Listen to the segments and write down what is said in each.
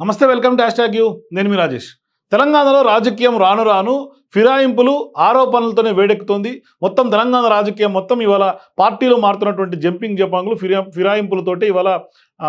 నమస్తే welcome to hash you. నేను మీ రాజేష్. తెలంగాణలో రాజకీయం రాను రాను ఫిరాయింపులు ఆరోపణలతోనే వేడెక్కుతోంది. మొత్తం తెలంగాణ రాజకీయం మొత్తం ఇవాళ పార్టీలో మారుతున్నటువంటి జంపింగ్ జపాంగులు ఫిరా ఫిరాయింపులతోటి ఇవాళ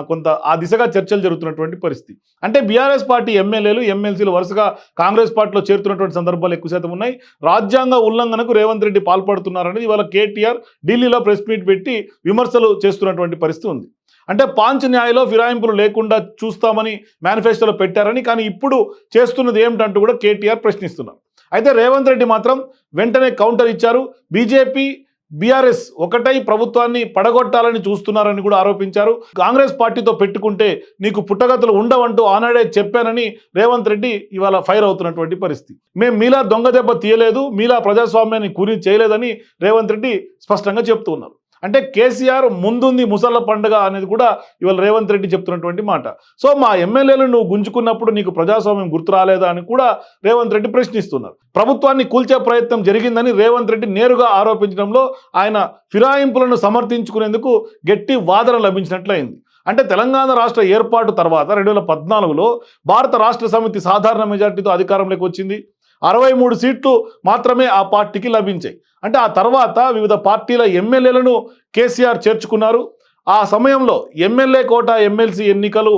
కొంత ఆ దిశగా చర్చలు జరుగుతున్నటువంటి పరిస్థితి. అంటే బీఆర్ఎస్ పార్టీ ఎమ్మెల్యేలు ఎమ్మెల్సీలు వరుసగా కాంగ్రెస్ పార్టీలో చేరుతున్నటువంటి సందర్భాలు ఎక్కువ శాతం ఉన్నాయి. రాజ్యాంగ ఉల్లంఘనకు రేవంత్ రెడ్డి పాల్పడుతున్నారనేది ఇవాళ కేటీఆర్ ఢిల్లీలో ప్రెస్ మీట్ పెట్టి విమర్శలు చేస్తున్నటువంటి పరిస్థితి ఉంది. అంటే పాంచ్ న్యాయలో ఫిరాయింపులు లేకుండా చూస్తామని మేనిఫెస్టోలో పెట్టారని కానీ ఇప్పుడు చేస్తున్నది ఏమిటంటూ కూడా కేటీఆర్ ప్రశ్నిస్తున్నారు. అయితే రేవంత్ రెడ్డి మాత్రం వెంటనే కౌంటర్ ఇచ్చారు. బీజేపీ బీఆర్ఎస్ ఒకటై ప్రభుత్వాన్ని పడగొట్టాలని చూస్తున్నారని కూడా ఆరోపించారు. కాంగ్రెస్ పార్టీతో పెట్టుకుంటే నీకు పుట్టగతులు ఉండవంటూ ఆనాడే చెప్పానని రేవంత్ రెడ్డి ఇవాళ ఫైర్ అవుతున్నటువంటి పరిస్థితి. మేము మీలా దొంగ దెబ్బ తీయలేదు మీలా ప్రజాస్వామ్యాన్ని కూరి చేయలేదని రేవంత్ రెడ్డి స్పష్టంగా చెప్తూ ఉన్నారు అంటే కేసీఆర్ ముందుంది ముసళ్ళ పండుగ అనేది కూడా ఇవాళ రేవంత్ రెడ్డి చెప్తున్నటువంటి మాట. సో మా ఎమ్మెల్యేలు నువ్వు గుంజుకున్నప్పుడు నీకు ప్రజాస్వామ్యం గుర్తు రాలేదా అని కూడా రేవంత్ రెడ్డి ప్రశ్నిస్తున్నారు. ప్రభుత్వాన్ని కూల్చే ప్రయత్నం జరిగిందని రేవంత్ రెడ్డి నేరుగా ఆరోపించడంలో ఆయన ఫిరాయింపులను సమర్థించుకునేందుకు గట్టి వాదన లభించినట్లయింది. అంటే తెలంగాణ రాష్ట్ర ఏర్పాటు తర్వాత రెండు వేల పద్నాలుగులో భారత రాష్ట్ర సమితి సాధారణ మెజార్టీతో అధికారంలోకి వచ్చింది. అరవై మూడు సీట్లు మాత్రమే ఆ పార్టీకి లభించాయి. అంటే ఆ తర్వాత వివిధ పార్టీల ఎమ్మెల్యేలను కేసీఆర్ చేర్చుకున్నారు. ఆ సమయంలో ఎమ్మెల్యే కోట ఎమ్మెల్సీ ఎన్నికలు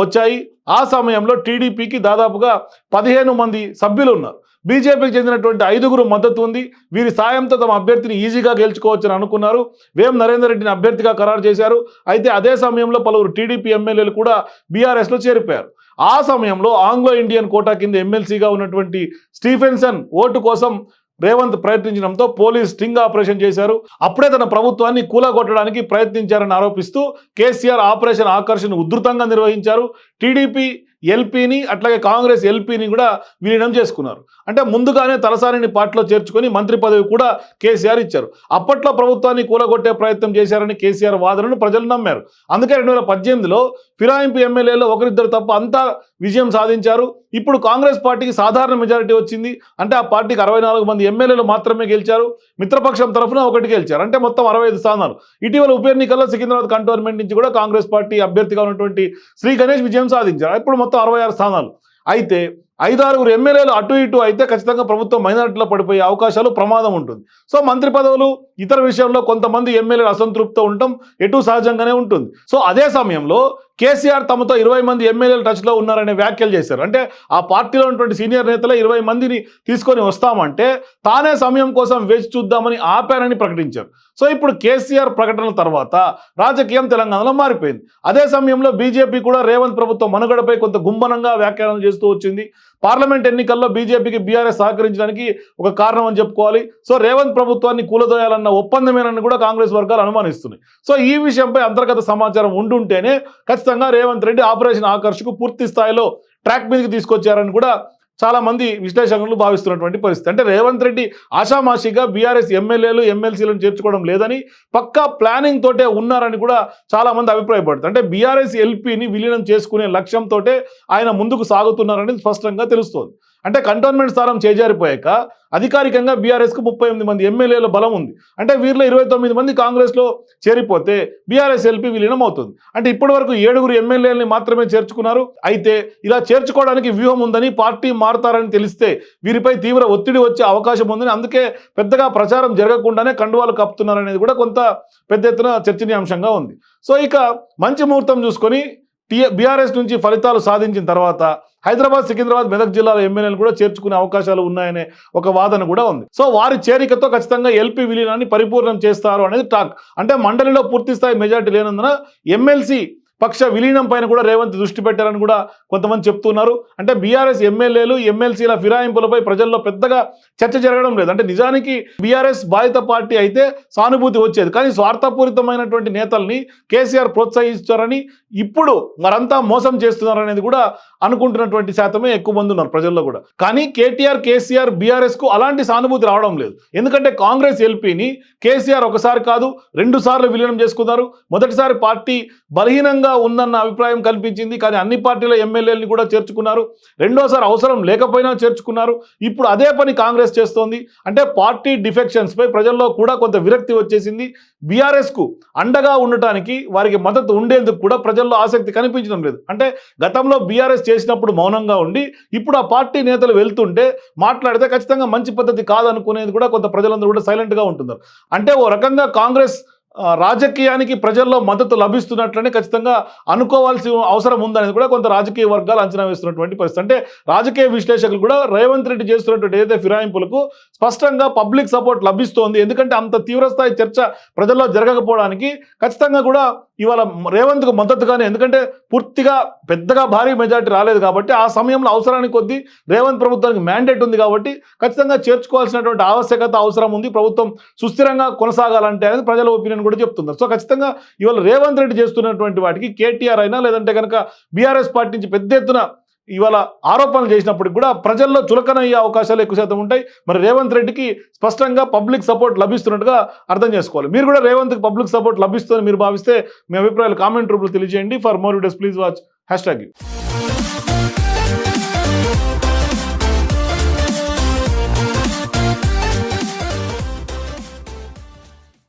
వచ్చాయి. ఆ సమయంలో టీడీపీకి దాదాపుగా పదిహేను మంది సభ్యులు ఉన్నారు. బీజేపీకి చెందినటువంటి ఐదుగురు మద్దతు ఉంది. వీరి సాయంతో తమ అభ్యర్థిని ఈజీగా గెలుచుకోవచ్చని అనుకున్నారు. వేం నరేందర్ రెడ్డిని అభ్యర్థిగా ఖరారు చేశారు. అయితే అదే సమయంలో పలువురు టీడీపీ ఎమ్మెల్యేలు కూడా బీఆర్ఎస్లో చేరిపోయారు. ఆ సమయంలో ఆంగ్లో ఇండియన్ కోటా కింద ఎమ్మెల్సీగా ఉన్నటువంటి స్టీఫెన్సన్ ఓటు కోసం రేవంత్ ప్రయత్నించడంతో పోలీస్ స్టింగ్ ఆపరేషన్ చేశారు. అప్పుడే తన ప్రభుత్వాన్ని కూలగొట్టడానికి ప్రయత్నించారని ఆరోపిస్తూ కేసీఆర్ ఆపరేషన్ ఆకర్షణ ఉధృతంగా నిర్వహించారు. టీడీపీ ఎల్పీని అట్లాగే కాంగ్రెస్ ఎల్పీని కూడా విలీనం చేసుకున్నారు. అంటే ముందుగానే తలసానిని పార్టీలో చేర్చుకొని మంత్రి పదవి కూడా కేసీఆర్ ఇచ్చారు. అప్పట్లో ప్రభుత్వాన్ని కూలగొట్టే ప్రయత్నం చేశారని కేసీఆర్ వాదనను ప్రజలు నమ్మారు. అందుకే రెండు వేల పద్దెనిమిదిలో ఫిరాయింపు ఎమ్మెల్యేలో ఒకరిద్దరు తప్ప అంతా విజయం సాధించారు. ఇప్పుడు కాంగ్రెస్ పార్టీకి సాధారణ మెజారిటీ వచ్చింది. అంటే ఆ పార్టీకి అరవై నాలుగు మంది ఎమ్మెల్యేలు మాత్రమే గెలిచారు. మిత్రపక్షం తరఫున ఒకటి గెలిచారు. అంటే మొత్తం అరవై ఐదు స్థానాలు. ఇటీవల ఉప ఎన్నికల్లో సికింద్రాబాద్ కంటోన్మెంట్ నుంచి కూడా కాంగ్రెస్ పార్టీ అభ్యర్థిగా ఉన్నటువంటి శ్రీ గణేష్ విజయం సాధించారు. ఇప్పుడు మొత్తం అరవై ఆరు స్థానాలు. అయితే ఐదారుగురు ఎమ్మెల్యేలు అటు ఇటు అయితే ఖచ్చితంగా ప్రభుత్వం మైనార్టీలో పడిపోయే అవకాశాలు ప్రమాదం ఉంటుంది. సో మంత్రి పదవులు ఇతర విషయంలో కొంతమంది ఎమ్మెల్యేలు అసంతృప్తితో ఉండటం ఎటు సహజంగానే ఉంటుంది. సో అదే సమయంలో కేసీఆర్ తమతో ఇరవై మంది ఎమ్మెల్యేలు టచ్లో ఉన్నారనే వ్యాఖ్యలు చేశారు. అంటే ఆ పార్టీలో ఉన్నటువంటి సీనియర్ నేతలు ఇరవై మందిని తీసుకొని వస్తామంటే తానే సమయం కోసం వేచి చూద్దామని ఆపారని ప్రకటించారు. సో ఇప్పుడు కేసీఆర్ ప్రకటనల తర్వాత రాజకీయం తెలంగాణలో మారిపోయింది. అదే సమయంలో బీజేపీ కూడా రేవంత్ ప్రభుత్వం మనుగడపై కొంత గుంభనంగా వ్యాఖ్యానాలు చేస్తూ వచ్చింది. పార్లమెంట్ ఎన్నికల్లో బీజేపీకి బీఆర్ఎస్ సహకరించడానికి ఒక కారణం అని చెప్పుకోవాలి. సో రేవంత్ ప్రభుత్వాన్ని కూలదోయాలన్న ఒప్పందమేనని కూడా కాంగ్రెస్ వర్గాలు అనుమానిస్తున్నాయి. సో ఈ విషయంపై అంతర్గత సమాచారం ఉండుంటేనే ఖచ్చితంగా రేవంత్ రెడ్డి ఆపరేషన్ ఆకర్షకు పూర్తి స్థాయిలో ట్రాక్ మీదకి తీసుకొచ్చారని కూడా చాలా మంది విశ్లేషకులు భావిస్తున్నటువంటి పరిస్థితి. అంటే రేవంత్ రెడ్డి ఆషామాషిగా బీఆర్ఎస్ ఎమ్మెల్యేలు ఎమ్మెల్సీలను చేర్చుకోవడం లేదని పక్కా ప్లానింగ్ తోటే ఉన్నారని కూడా చాలా మంది అభిప్రాయపడుతుంది అంటే బీఆర్ఎస్ ఎల్పీని విలీనం చేసుకునే లక్ష్యంతో ఆయన ముందుకు సాగుతున్నారని స్పష్టంగా తెలుస్తోంది. అంటే కంటోన్మెంట్ స్థానం చేజారిపోయాక అధికారికంగా బీఆర్ఎస్కు ముప్పై ఎనిమిది మంది ఎమ్మెల్యేల బలం ఉంది. అంటే వీరిలో ఇరవై తొమ్మిది మంది కాంగ్రెస్లో చేరిపోతే బీఆర్ఎస్ ఎల్పీ విలీనం అవుతుంది అంటే ఇప్పటి వరకు ఏడుగురు ఎమ్మెల్యేలని మాత్రమే చేర్చుకున్నారు. అయితే ఇలా చేర్చుకోవడానికి వ్యూహం ఉందని పార్టీ మారుతారని తెలిస్తే వీరిపై తీవ్ర ఒత్తిడి వచ్చే అవకాశం ఉందని అందుకే పెద్దగా ప్రచారం జరగకుండానే కండువాలు కప్పుతున్నారనేది కూడా కొంత పెద్ద ఎత్తున చర్చనీయాంశంగా ఉంది. సో ఇక మంచి ముహూర్తం చూసుకొని టీ బీఆర్ఎస్ నుంచి ఫలితాలు సాధించిన తర్వాత హైదరాబాద్ సికింద్రాబాద్ మెదక్ జిల్లాల ఎమ్మెల్యేలు కూడా చేర్చుకునే అవకాశాలు ఉన్నాయనే ఒక వాదన కూడా ఉంది. సో వారి చేరికతో ఖచ్చితంగా ఎల్పీ విలీనాన్ని పరిపూర్ణం చేస్తారు అనేది టాక్. అంటే మండలిలో పూర్తిస్థాయి మెజార్టీ లేనందున ఎమ్మెల్సీ పక్ష విలీనం పైన కూడా రేవంత్ దృష్టి పెట్టారని కూడా కొంతమంది చెప్తున్నారు. అంటే బీఆర్ఎస్ ఎమ్మెల్యేలు ఎమ్మెల్సీల ఫిరాయింపులపై ప్రజల్లో పెద్దగా చర్చ జరగడం లేదు. అంటే నిజానికి బీఆర్ఎస్ బాధిత పార్టీ అయితే సానుభూతి వచ్చేది. కానీ స్వార్థపూరితమైనటువంటి నేతల్ని కేసీఆర్ ప్రోత్సహిస్తారని ఇప్పుడు మరంతా మోసం చేస్తున్నారనేది కూడా అనుకుంటున్నటువంటి శాతమే ఎక్కువ మంది ఉన్నారు ప్రజల్లో కూడా. కానీ కేటీఆర్ కేసీఆర్ బీఆర్ఎస్కు అలాంటి సానుభూతి రావడం లేదు. ఎందుకంటే కాంగ్రెస్ ఎల్పీని కేసీఆర్ ఒకసారి కాదు రెండు సార్లు విలీనం చేసుకున్నారు. మొదటిసారి పార్టీ బలహీనంగా ఉందన్న అభిప్రాయం కల్పించింది. కానీ అన్ని పార్టీల ఎమ్మెల్యేలని కూడా చేర్చుకున్నారు. రెండోసారి అవసరం లేకపోయినా చేర్చుకున్నారు. ఇప్పుడు అదే పని కాంగ్రెస్ చేస్తోంది. అంటే పార్టీ డిఫెక్షన్స్ పై ప్రజల్లో కూడా కొంత విరక్తి వచ్చేసింది. బీఆర్ఎస్కు అండగా ఉండటానికి వారికి మద్దతు ఉండేందుకు కూడా ప్రజల్లో ఆసక్తి కనిపించడం లేదు. అంటే గతంలో బీఆర్ఎస్ చేసినప్పుడు మౌనంగా ఉండి ఇప్పుడు ఆ పార్టీ నేతలు వెళ్తుంటే మాట్లాడితే ఖచ్చితంగా మంచి పద్ధతి కాదనుకునేది కూడా కొంత ప్రజలందరూ కూడా సైలెంట్గా ఉంటున్నారు. అంటే ఓ రకంగా కాంగ్రెస్ రాజకీయానికి ప్రజల్లో మద్దతు లభిస్తున్నట్లనే ఖచ్చితంగా అనుకోవాల్సి అవసరం ఉందనేది కూడా కొంత రాజకీయ వర్గాలు అంచనా వేస్తున్నటువంటి పరిస్థితి. అంటే రాజకీయ విశ్లేషకులు కూడా రేవంత్ రెడ్డి చేస్తున్నటువంటి ఏదైతే ఫిరాయింపులకు స్పష్టంగా పబ్లిక్ సపోర్ట్ లభిస్తోంది ఎందుకంటే అంత తీవ్రస్థాయి చర్చ ప్రజల్లో జరగకపోవడానికి ఖచ్చితంగా కూడా ఇవాళ రేవంత్కు మద్దతుగానే ఎందుకంటే పూర్తిగా పెద్దగా భారీ మెజార్టీ రాలేదు కాబట్టి ఆ సమయంలో అవసరానికి కొద్దీ రేవంత్ ప్రభుత్వానికి మ్యాండేట్ ఉంది కాబట్టి ఖచ్చితంగా చేర్చుకోవాల్సినటువంటి ఆవశ్యకత అవసరం ఉంది. ప్రభుత్వం సుస్థిరంగా కొనసాగాలంటే అనేది ప్రజల ఒపీనియన్ కూడా చెప్తున్నారు సో ఖచ్చితంగా ఇవాళ రేవంత్ రెడ్డి చేస్తున్నటువంటి వాటికి కేటీఆర్ అయినా లేదంటే కనుక బీఆర్ఎస్ పార్టీ నుంచి పెద్ద ఎత్తున ఇవాళ ఆరోపణలు చేసినప్పటికి కూడా ప్రజల్లో చులకనయ్యే అవకాశాలు ఎక్కువ శాతం ఉంటాయి. మరి రేవంత్ రెడ్డికి స్పష్టంగా పబ్లిక్ సపోర్ట్ లభిస్తున్నట్టుగా అర్థం చేసుకోవాలి. మీరు కూడా రేవంత్కి పబ్లిక్ సపోర్ట్ లభిస్తుందని మీరు భావిస్తే మీ అభిప్రాయాలు కామెంట్ రూపంలో తెలియజేయండి. For more videos please watch hashtag